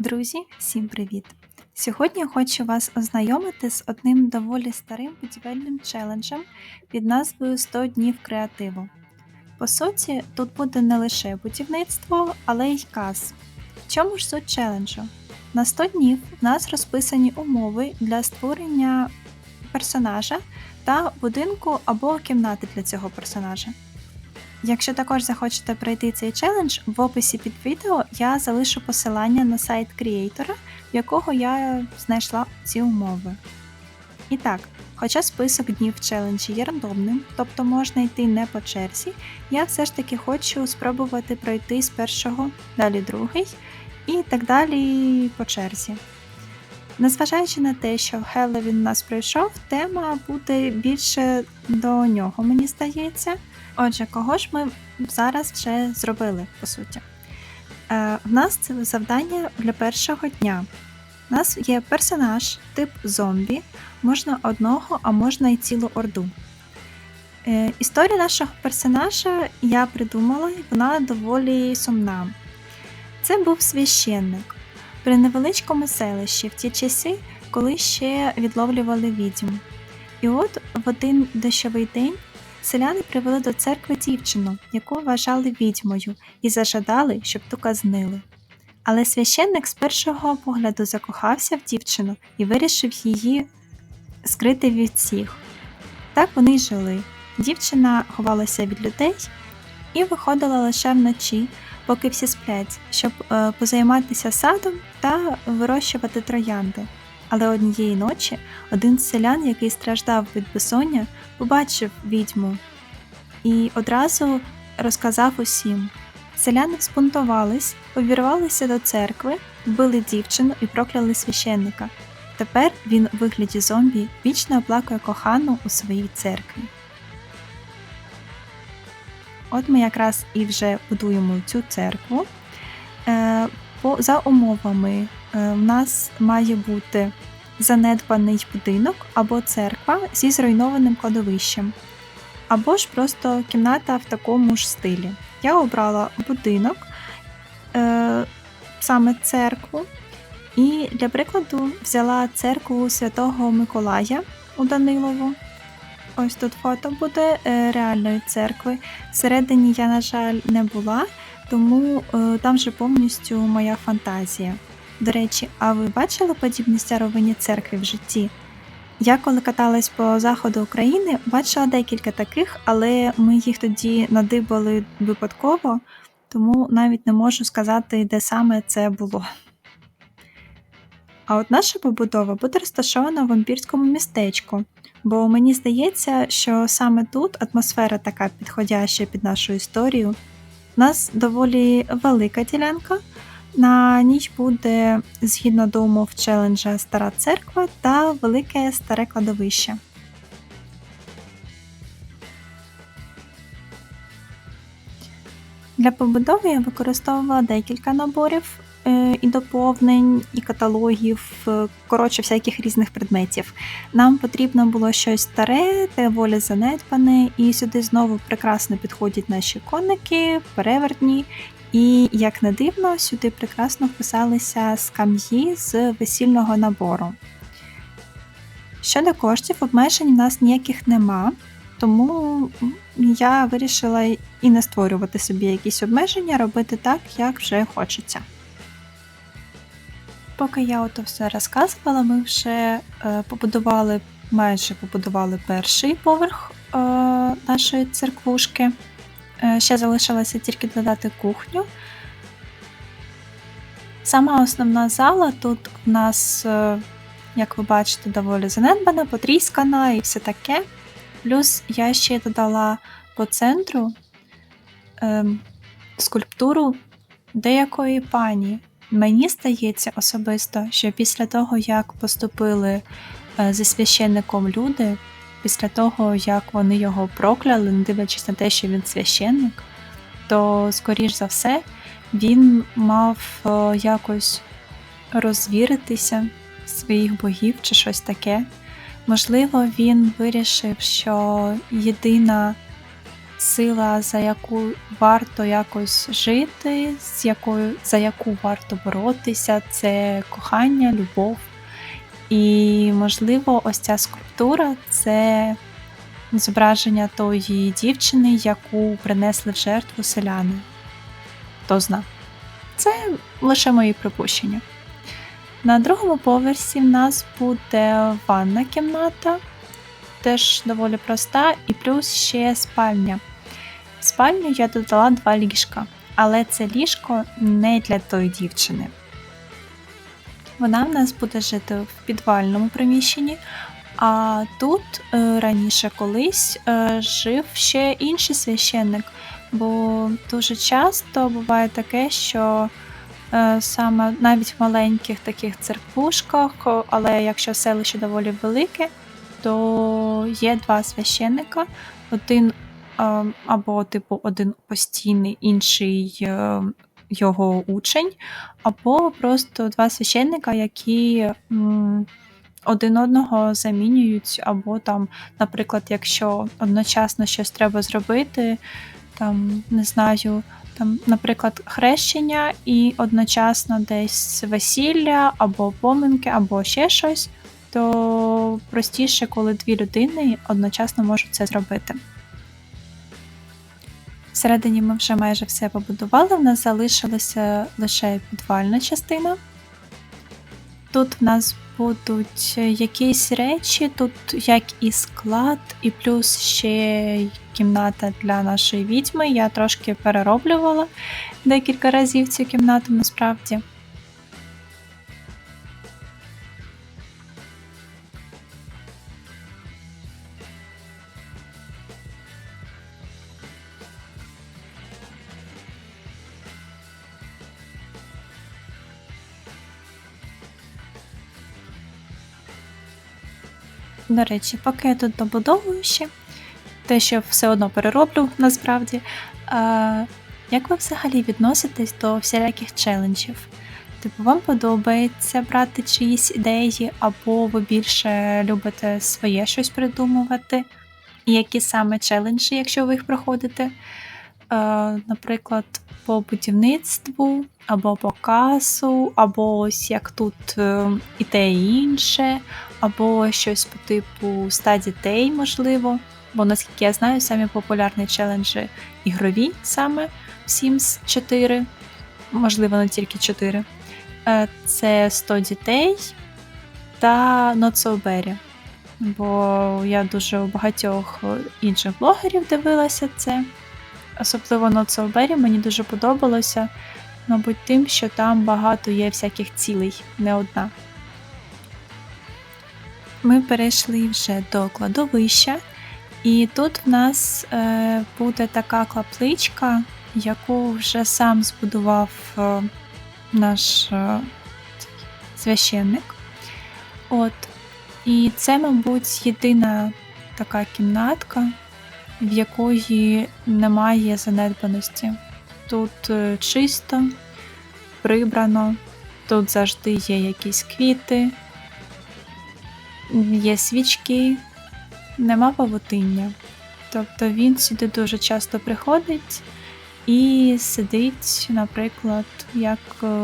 Друзі, всім привіт! Сьогодні хочу вас ознайомити з одним доволі старим будівельним челенджем під назвою 100 днів креативу. По суті, тут буде не лише будівництво, але й каз. В чому ж суть челенджу? На 100 днів в нас розписані умови для створення персонажа та будинку або кімнати для цього персонажа. Якщо також захочете пройти цей челендж, в описі під відео я залишу посилання на сайт креатора, в якого я знайшла ці умови. І так, хоча список днів в челенджі є рандомним, тобто можна йти не по черзі, я все ж таки хочу спробувати пройти з першого, далі другий і так далі по черзі. Незважаючи на те, що Хеллоуін у нас пройшов, тема буде більше до нього, мені здається. Отже, кого ж ми зараз вже зробили, по суті? Е, В нас це завдання для першого дня. У нас є персонаж, тип зомбі, можна одного, а можна і цілу орду. Е, Історія нашого персонажа я придумала, вона доволі сумна. Це був священник при невеличкому селищі в ті часи, коли ще відловлювали відьм. І от в один дощовий день селяни привели до церкви дівчину, яку вважали відьмою, і зажадали, щоб ту казнили. Але священник з першого погляду закохався в дівчину і вирішив її скрити від всіх. Так вони й жили. Дівчина ховалася від людей і виходила лише вночі, поки всі сплять, щоб е, позайматися садом та вирощувати троянди. Але однієї ночі один з селян, який страждав від безсоння, побачив відьму і одразу розказав усім. Селяни спунтувались, увірвалися до церкви, вбили дівчину і прокляли священника. Тепер він у вигляді зомбі вічно оплакує кохану у своїй церкві. От ми якраз і вже будуємо цю церкву. Е, За умовами е, в нас має бути занедбаний будинок або церква зі зруйнованим кладовищем, або ж просто кімната в такому ж стилі. Я обрала будинок, е, саме церкву, і для прикладу взяла церкву Святого Миколая у Данилову. Ось тут фото буде е, реальної церкви. Всередині я, на жаль, не була, тому е, там же повністю моя фантазія. До речі, а ви бачили подібні старовинні церкви в житті? Я коли каталась по заходу України, бачила декілька таких, але ми їх тоді надибали випадково, тому навіть не можу сказати, де саме це було. А от наша побудова буде розташована в вампірському містечку, бо мені здається, що саме тут атмосфера така підходяща під нашу історію. У нас доволі велика ділянка. На ній буде, згідно до умов челенджа, стара церква та велике старе кладовище. Для побудови я використовувала декілька наборів і доповнень, і каталогів, е, коротше, всяких різних предметів. Нам потрібно було щось старе, доволі занедбане, і сюди знову прекрасно підходять наші коники, перевертні і, як не дивно, сюди прекрасно вписалися скам'ї з весільного набору. Щодо коштів, обмежень у нас ніяких нема, тому я вирішила і не створювати собі якісь обмеження, робити так, як вже хочеться. Поки я ото все розказувала, ми вже е, побудували, майже побудували перший поверх е, нашої церквушки. Е, ще залишилося тільки додати кухню. Сама основна зала тут у нас, як ви бачите, доволі занедбана, потріскана і все таке. Плюс я ще додала по центру е, скульптуру деякої пані. Мені здається особисто, що після того, як поступили е, зі священником люди, після того, як вони його прокляли, не дивлячись на те, що він священник, то, скоріш за все, він мав якось розвіритися своїх богів чи щось таке. Можливо, він вирішив, що єдина сила, за яку варто якось жити, з якою, за яку варто боротися, це кохання, любов. І, можливо, ось ця скульптура це зображення тої дівчини, яку принесли в жертву селяни. Хто зна. Це лише мої припущення. На другому поверсі в нас буде ванна кімната, теж доволі проста, і плюс ще спальня. В спальню я додала два ліжка, але це ліжко не для тої дівчини. Вона в нас буде жити в підвальному приміщенні, а тут е, раніше колись е, жив ще інший священник, бо дуже часто буває таке, що е, саме навіть в маленьких таких церквушках, але якщо селище доволі велике, то є два священника, один або, типу, один постійний, інший його учень, або просто два священника, які один одного замінюють, або там, наприклад, якщо одночасно щось треба зробити, там, не знаю, там, наприклад, хрещення і одночасно десь весілля, або поминки, або ще щось, то простіше, коли дві людини одночасно можуть це зробити. Всередині ми вже майже все побудували, в нас залишилася лише підвальна частина. Тут в нас будуть якісь речі, тут як і склад, і плюс ще кімната для нашої відьми. Я трошки перероблювала декілька разів цю кімнату насправді. До речі, поки я тут добудовую ще, те, що все одно перероблю насправді. А, Як ви взагалі відноситесь до всіляких челенджів? Типу, вам подобається брати чиїсь ідеї, або ви більше любите своє щось придумувати? І які саме челенджі, якщо ви їх проходите? Е, Наприклад, по будівництву, або по касу, або ось як тут е, і те і інше, або щось по типу ста дітей, можливо. Бо, наскільки я знаю, самі популярні челенджі ігрові саме в Sims 4, можливо, не тільки 4. Е, це 100 дітей та Not So Berry. Бо я дуже у багатьох інших блогерів дивилася це. Особливо Not So мені дуже подобалося, мабуть, тим, що там багато є всяких цілей, не одна. Ми перейшли вже до кладовища, і тут в нас е, буде така клапличка, яку вже сам збудував е, наш е, священник. От. І це, мабуть, єдина така кімнатка, в якої немає занедбаності. Тут е, чисто, прибрано, тут завжди є якісь квіти є свічки, нема павутиння. Тобто він сюди дуже часто приходить і сидить, наприклад, як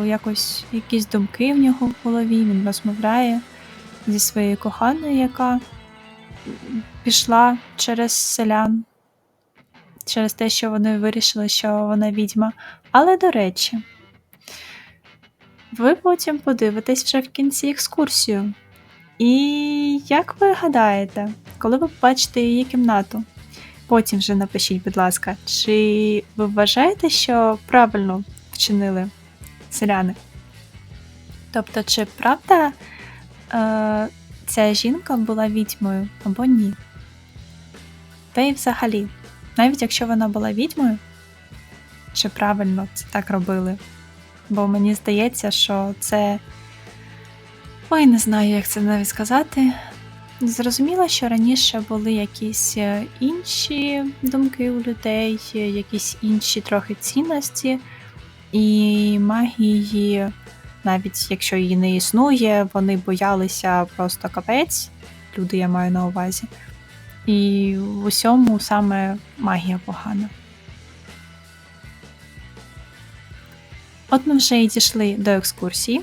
якось якісь думки в нього в голові, він розмовляє зі своєю коханою, яка пішла через селян, через те, що вони вирішили, що вона відьма. Але до речі, ви потім подивитесь вже в кінці екскурсію. І як ви гадаєте, коли ви побачите її кімнату? Потім вже напишіть, будь ласка, чи ви вважаєте, що правильно вчинили селяни? Тобто, чи правда е, ця жінка була відьмою або ні? Та й взагалі, навіть якщо вона була відьмою, чи правильно це так робили? Бо мені здається, що це Ой, не знаю, як це навіть сказати. Зрозуміло, що раніше були якісь е, інші думки у людей, якісь інші трохи цінності, і магії, навіть якщо її не існує, вони боялися просто капець, люди я маю на увазі. І в усьому саме магія погана. От ми вже і дійшли до екскурсії.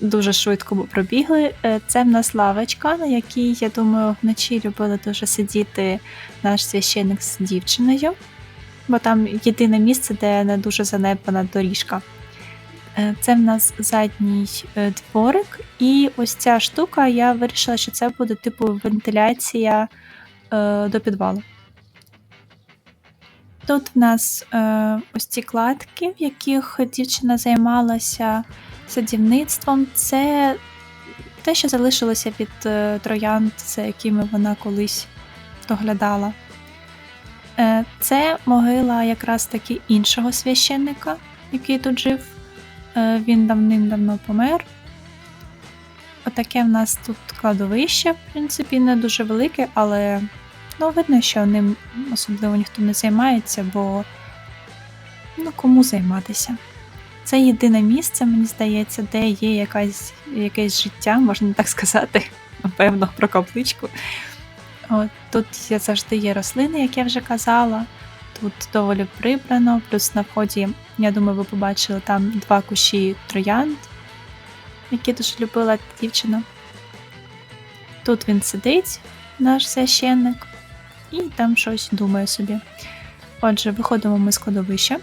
Дуже швидко пробігли. Е, Це в нас лавочка, на якій, я думаю, вночі любили дуже сидіти наш священник з дівчиною, бо там єдине місце, де не дуже занедбана доріжка. Е, Це в нас задній е, дворик, і ось ця штука, я вирішила, що це буде типу вентиляція е, до підвалу. Тут в нас е, ось ці кладки, в яких дівчина займалася садівництвом. Це те, що залишилося від е, троянд, за якими вона колись доглядала. Е, це могила якраз таки іншого священника, який тут жив. Е, він давним-давно помер. Отаке в нас тут кладовище, в принципі, не дуже велике, але ну, видно, що ним особливо ніхто не займається, бо ну, кому займатися. Це єдине місце, мені здається, де є якась, якесь життя, можна так сказати, напевно, про капличку. От, Тут завжди є рослини, як я вже казала. Тут доволі прибрано, плюс на вході, я думаю, ви побачили там два кущі троянд, які дуже любила дівчина. Тут він сидить, наш священник, і там щось думає собі. Отже, виходимо ми з кладовища.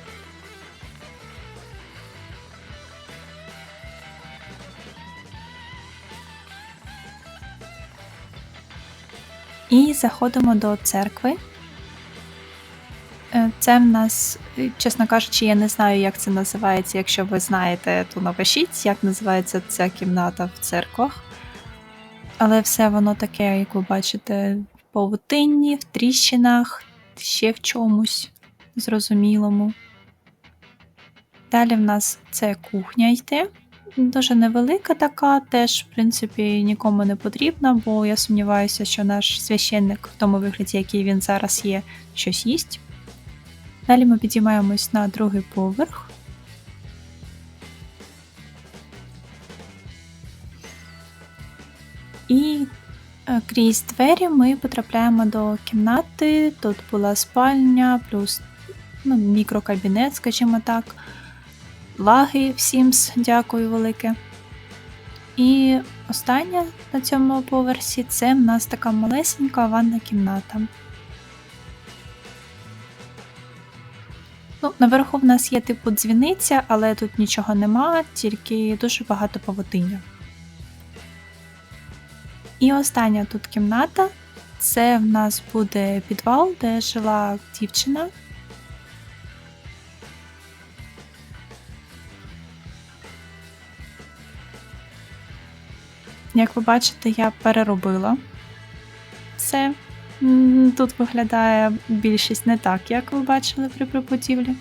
І заходимо до церкви. Е, Це в нас, е, чесно кажучи, я не знаю, як це називається. Якщо ви знаєте, то напишіть, як називається ця кімната в церквах. Але все воно таке, як ви бачите, в павутинні, в тріщинах, ще в чомусь зрозумілому. Далі в нас це кухня йде. Дуже невелика така, теж, в принципі, нікому не потрібна, бо я сумніваюся, що наш священник в тому вигляді, який він зараз є, щось їсть. Далі ми підіймаємось на другий поверх. І е, крізь двері ми потрапляємо до кімнати. Тут була спальня, плюс ну, мікрокабінет, скажімо так. Лаги всім дякую велике. І остання на цьому поверсі це в нас така малесенька ванна кімната. Ну, Наверху в нас є типу дзвіниця, але тут нічого нема, тільки дуже багато павутиння. І остання тут кімната це в нас буде підвал, де жила дівчина. Як ви бачите, я переробила це. Тут виглядає більшість не так, як ви бачили при прибудівлі.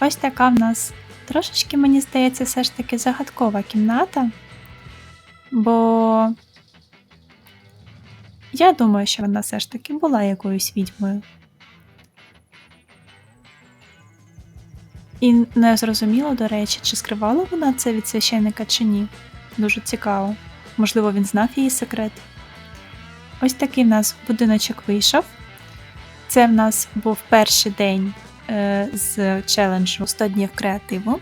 Ось така в нас трошечки, мені здається, все ж таки загадкова кімната, бо я думаю, що вона все ж таки була якоюсь відьмою. І не зрозуміло, до речі, чи скривала вона це від священника чи ні. Дуже цікаво. Можливо, він знав її секрет. Ось такий в нас будиночок вийшов. Це в нас був перший день е, з челенджу 100 днів креативу.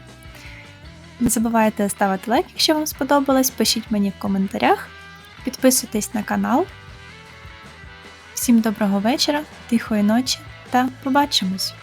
Не забувайте ставити лайк, якщо вам сподобалось, пишіть мені в коментарях, підписуйтесь на канал. Всім доброго вечора, тихої ночі та побачимось!